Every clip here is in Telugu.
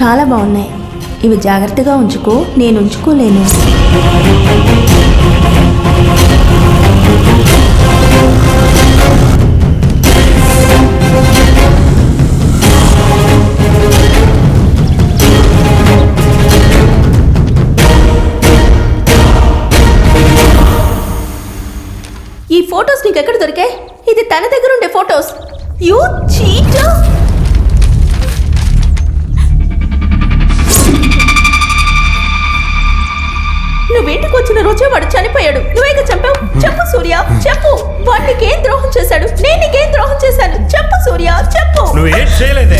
చాలా బాగున్నాయి. ఇవి జాగ్రత్తగా ఉంచుకో నేను ఉంచుకోలేను. ఈ ఫొటోస్ నీకు ఎక్కడ దొరికాయి? ఇది తన దగ్గర ఉండే ఫొటోస్. యూ చీట్ నువ్వు ఇంటికి వచ్చిన రోజే వాడు చనిపోయాడు. నువ్వేగా చంపావు? చెప్పు సూర్య చెప్పు. వాడు నీకేం ద్రోహం చేశాడు? నేను నీకేం ద్రోహం చేశాను? చెప్పు సూర్య చెప్పు. నువ్వు ఏం చేయలేదే?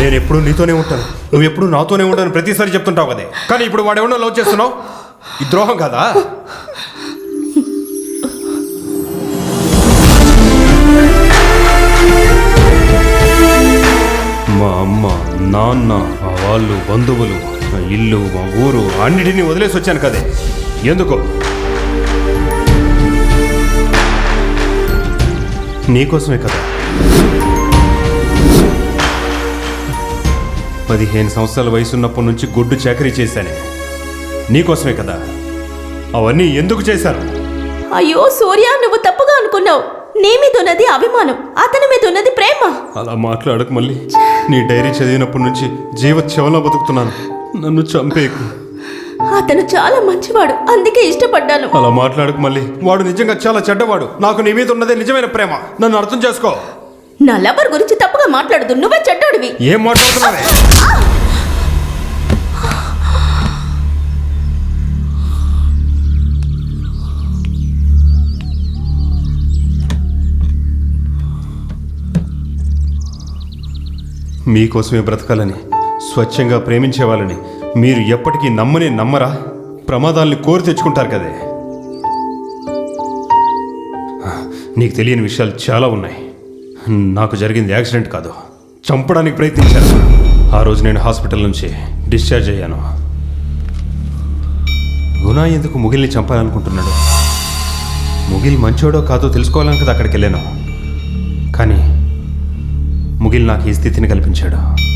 నేను ఎప్పుడు నీతోనే ఉంటాను. నువ్వు ఎప్పుడు నాతోనే ఉంటాను ప్రతిసారి చెప్తుంటావు కదే కానీ ఇప్పుడు వాడు ఎవడో లవ్ చేస్తున్నావు? ఈ ద్రోహం కదా? మా అమ్మ నాన్న వాళ్ళు బంధువులు మా ఇల్లు మా ఊరు అన్నిటినీ వదిలేసి వచ్చాను కదే. ఎందుకు? నీకోసమే కదా. పదిహేను సంవత్సరాల వయసున్నప్పటి నుంచి గుడ్డు చాకరీ చేశాను. నీకోసమే కదా. అవన్నీ ఎందుకు చేశారు? అయ్యో సూర్య నువ్వు తప్పుగా అనుకున్నావు. నీ మీద ఉన్నది అభిమానం అతని మీద ఉన్నది ప్రేమ. అలా మాట్లాడక మళ్ళీ. నీ డైరీ చదివినప్పటి నుంచి జీవోత్సవంలో బతుకుతున్నాను. నన్ను చంపేకు. అతను చాలా మంచివాడు అందుకే ఇష్టపడ్డాను. అలా మాట్లాడక మళ్ళీ. వాడు నిజంగా చాలా చెడ్డవాడు. నాకు నీ మీద ఉన్నదే నిజమైన ప్రేమ. నన్ను అర్థం చేసుకో. నా లవర్ గురించి తప్పుగా మాట్లాడదు నువ్వే చెడ్డాడివి. ఏం మాట్లాడుతున్నావే? మీకోసమే బ్రతకాలని. స్వచ్ఛంగా ప్రేమించే వాళ్ళని మీరు ఎప్పటికీ నమ్మని నమ్మరా? ప్రమాదాల్ని కోరి తెచ్చుకుంటారు కదే. నీకు తెలియని విషయాలు చాలా ఉన్నాయి. నాకు జరిగింది యాక్సిడెంట్ కాదు. చంపడానికి ప్రయత్నించాను. ఆ రోజు నేను హాస్పిటల్ నుంచి డిశ్చార్జ్ అయ్యాను. గుణ ఎందుకు ముగిల్ని చంపాలనుకుంటున్నాడు? ముగిల్ మంచోడో కాదో తెలుసుకోవాలని కదా అక్కడికి వెళ్ళాను. కానీ ముగిల్ నాకు ఈ స్థితిని కల్పించాడు.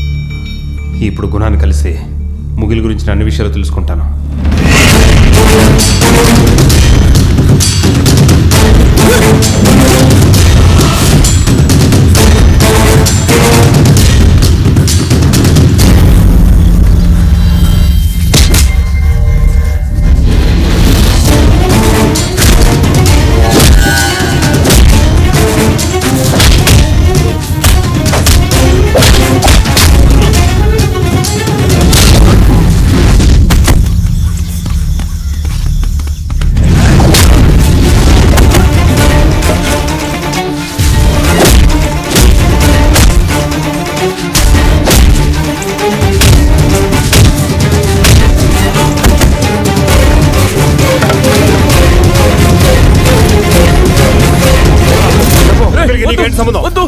ఇప్పుడు గుణాన్ని కలిసి ముగిల్ గురించి అన్ని విషయాలు తెలుసుకుంటాను.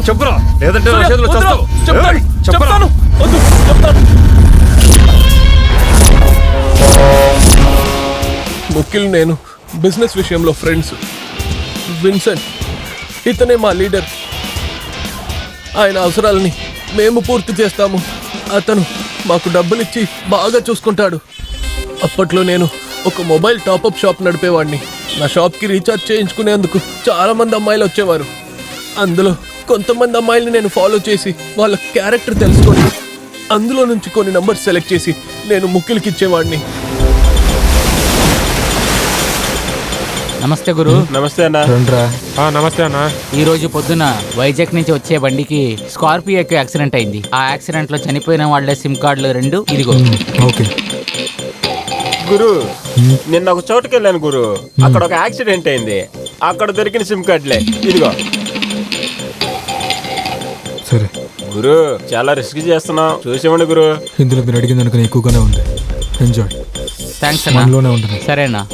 చెప్పురా. లేదంటే నా సూర్య, చేతిలో వద్దురా. చస్తావు. చెప్తాను వద్దు చెప్తాను. ముఖ్యులు నేను బిజినెస్ విషయంలో ఫ్రెండ్స్. విన్సెంట్ ఇతనే మా లీడర్. ఆయన అవసరాలని మేము పూర్తి చేస్తాము. అతను మాకు డబ్బులిచ్చి బాగా చూసుకుంటాడు. అప్పట్లో నేను ఒక మొబైల్ టాపప్ షాప్ నడిపేవాడిని నా షాప్కి రీఛార్జ్ చేయించుకునేందుకు చాలా మంది అమ్మాయిలు వచ్చేవారు. అందులో కొంతమంది అమ్మాయిల్ని నేను ఫాలో చేసి వాళ్ళ క్యారెక్టర్ తెలుసుకొని అందులో నుంచి కొన్ని నంబర్స్ సెలెక్ట్ చేసి నేను ముఖ్యులకి ఇచ్చేవాడిని నమస్తే గురు. నమస్తే అన్న. ఆ, నమస్తే అన్న. ఈ రోజు పొద్దున వైజాగ్ నుంచి వచ్చే బండికి స్కార్పియోకి యాక్సిడెంట్ అయింది. ఆ యాక్సిడెంట్లో చనిపోయిన వాళ్ళ సిమ్ కార్డులు రెండు ఇదిగో. ఓకే. గురు నిన్న ఒక చోటుకి వెళ్ళాను గురు అక్కడ ఒక యాక్సిడెంట్ అయింది. అక్కడ దొరికిన సిమ్ కార్డులే ఇదిగో. గురు చాలా రిస్క్ చేస్తున్నావు చూసేవండి గురు. ఇందులో మీరు అడిగిన దానికన్నా ఎక్కువగానే ఉంది. ఎంజాయ్ థ్యాంక్స్ అన్న. మనలోనే ఉంటుంది సరేనా?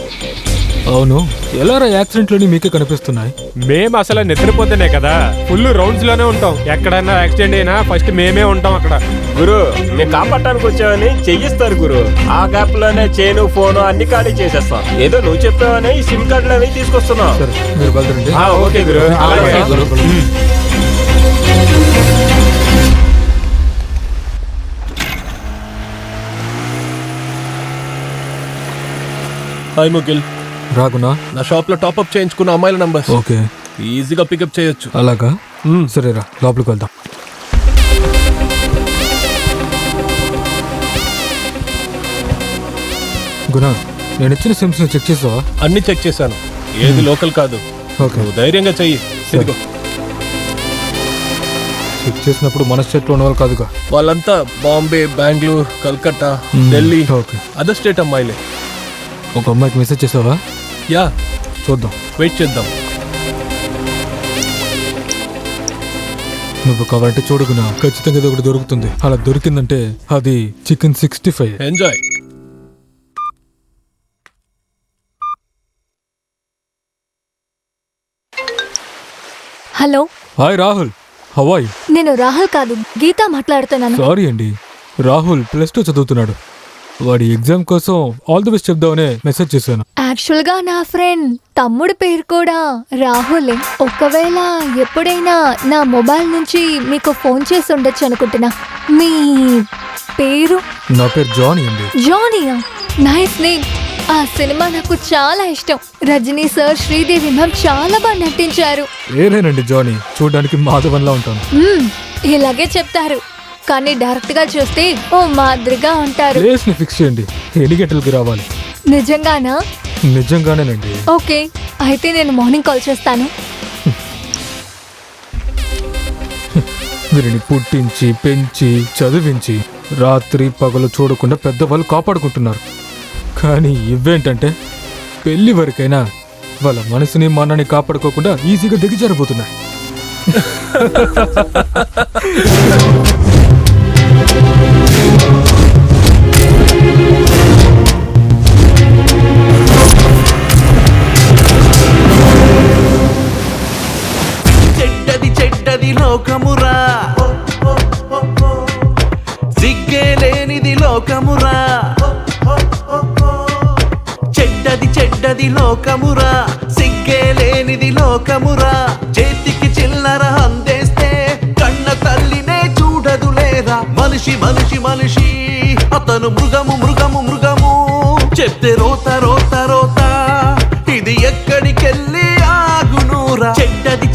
అవును. ఎలారా యాక్సిడెంట్లోని మీకే కనిపిస్తున్నాయి? మేము అసలు నిద్రపోతేనే కదా. ఫుల్ రౌండ్స్లోనే ఉంటాం. ఎక్కడైనా యాక్సిడెంట్ అయినా ఫస్ట్ మేమే ఉంటాం అక్కడ. గురు మేము కాపాడటానికి వచ్చావని చెయ్యిస్తారు గురు. ఆ గ్యాప్లోనే చైను ఫోన్ అన్ని ఖాళీ చేసేస్తాం. ఏదో నువ్వు చెప్పావని ఈ సిమ్ కార్డులు అవి తీసుకొస్తున్నావు సరే మీరు బయలుదేరండి. ఆ, ఓకే గురు. అలాగే. గురు హాయ్ ముగిల్ రాగునా నా షాప్లో టాప్అప్ చేయించుకున్న అమ్మాయిల నంబర్స్. ఓకే. ఈజీగా పికప్ చేయొచ్చు. అలాగా? మ్మ్. సరేరా లోపలికి వెళ్దాం. గుణ నేను ఇచ్చిన సిమ్స్ని చెక్ చేసావా? అన్ని చెక్ చేశాను. ఏది లోకల్ కాదు. ఓకే. నువ్వు ధైర్యంగా చెయ్యి. ఇదిగో. చెక్ చేసినప్పుడు మన స్టేట్లో ఉన్న వాళ్ళు కాదుగా? వాళ్ళంతా Bombay Bengaluru Calcutta hmm. Delhi okay. Other state అమ్మాయిలే. ఒక అమ్మాయికి మెసేజ్ చేసావా? యా. చూద్దాం. వెయిట్ చేద్దాం. నువ్వు కావాలంటే చూడుగునా ఖచ్చితంగా ఇది ఒకటి దొరుకుతుంది. అలా దొరికిందంటే అది chicken sixty five enjoy hello hi Rahul how are you నేను రాహుల్ కాదు గీత మాట్లాడుతున్నాను. సారీ అండి రాహుల్ ప్లస్ టూ చదువుతున్నాడు. వాడి ఎగ్జామ్ కోసం ఆల్ ది బెస్ట్ చెప్దామనే మెసేజ్ చేశాను. యాక్చువల్గా నా ఫ్రెండ్ తమ్ముడి పేరు కూడా రాహులే. ఒకవేళ ఎప్పుడైనా నా మొబైల్ నుంచి మీకు ఫోన్ చేసి ఉండొచ్చు అనుకుంటున్నా. మీ పేరు? నా పేరు జానీ అండి. జానియా? నైస్ నేమ్ ఆ సినిమా నాకు చాలా ఇష్టం. రజనీ సార్ శ్రీదేవి మ్యామ్ చాలా బాగా నటించారు. ఏనేనండి జానీ? చూడడానికి మాధవన్లా ఉంటాను. మ్మ్, ఇలాగే చెప్తారు. కానీ డైరెక్ట్గా చూస్తే ఓ మాదిరిగా ఉంటారు. ప్లేస్ని ఫిక్స్ చేయండి. ఎన్ని గంటలకి రావాలి. నిజంగానా? నిజంగానేనండి. ఓకే. అయితే నేను మార్నింగ్ కాల్ చేస్తాను. వీరిని పుట్టించి పెంచి చదివించి రాత్రి పగలు చూడకుండా పెద్దవాళ్ళు కాపాడుకుంటున్నారు. కానీ ఇవేంటంటే పెళ్ళి వరకైనా వాళ్ళ మనసుని మనని కాపాడుకోకుండా ఈజీగా దిగజారిపోతున్నాయి లోకమురా. సిగ్గే లేనిది లోకమురా. చెడ్డది చెడ్డది లోకమురా. సిగ్గే లేనిది లోకమురా. చేతికి చిల్లర అందేస్తే కన్న తల్లినే చూడదు లేదా మనిషి మనిషి మనిషి అతను మృగము మృగము మృగము. చెప్తే రోత రోత రోత.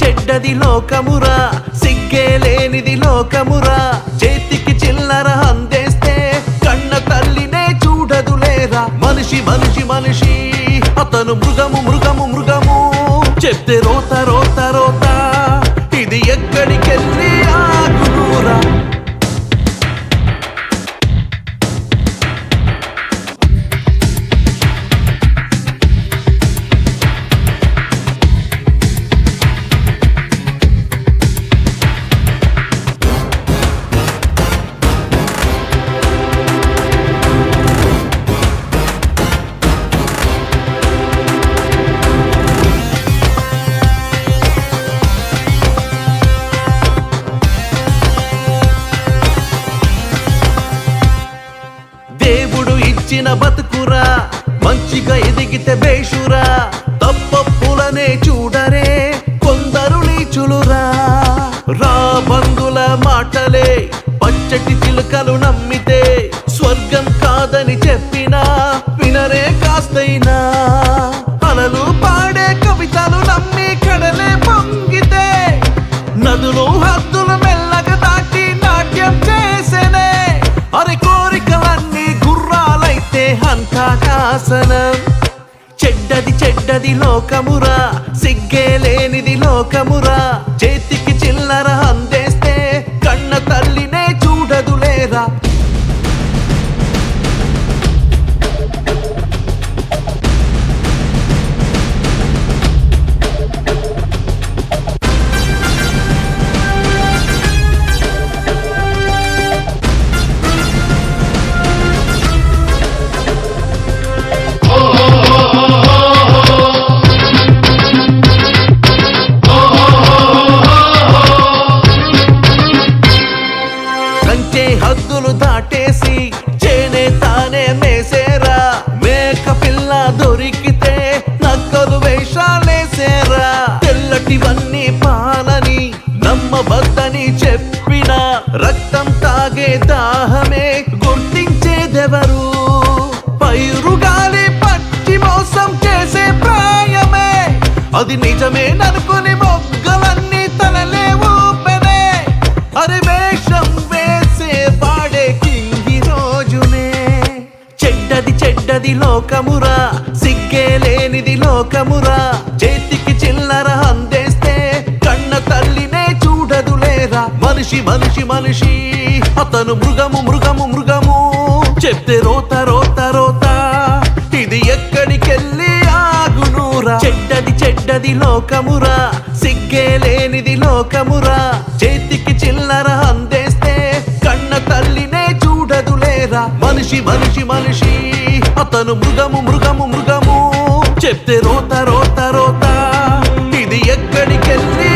చెడ్డది లోకమురా సిగ్గే లేనిది లోకమురా. చేతికి చిల్లర అందేస్తే కన్న తల్లినే చూడదు లేరా. మనిషి మనిషి మనిషి అతను మృగము మృగము మృగము. చెప్తే రోత రోత రోత ఎదిగితే బేషురా తప్పప్పులనే చూడరే కొందరు నీచులురా. రా బంధుల మాటలే పచ్చటి చిలుకలు నమ్మితే స్వర్గం కాదని చెప్పినా వినరే కాస్తైనా. అలలు పాడే కవితలు నమ్మి కడలే పొంగితే నదులు హద్దులు మెల్లగా దాటి నాట్యం చేసేనే. అరే కోరికలన్నీ గుర్రాలైతే హంతాకాసనం చెడ్డది చెడ్డది లోకమురా సిగ్గే లేనిది లోకమురా. చేతికి చిల్లర అది నిజమే ననుకుని మొగ్గలన్నీ తనలే ఊపెనే. అరే వేషం వేసే పాడే కింగి రోజునే. చెడ్డది చెడ్డది లోకమురా సిగ్గే లేనిది లోకమురా. చేతికి చిల్లర అందేస్తే కన్న తల్లినే చూడదు లేరా. మనిషి మనిషి మనిషి అతను మృగము మృగము మృగము. చెప్తే రోత రోత రోత చెడ్డది లోకమురా సిగ్గే లేనిది లోకమురా. చేతికి చిల్లర అందేస్తే కన్న తల్లినే చూడదు లేరా. మనిషి మనిషి మనిషి అతను మృగము మృగము మృగము. చెప్తే రోత రోత రోత. ఇది ఎక్కడికెళ్ళి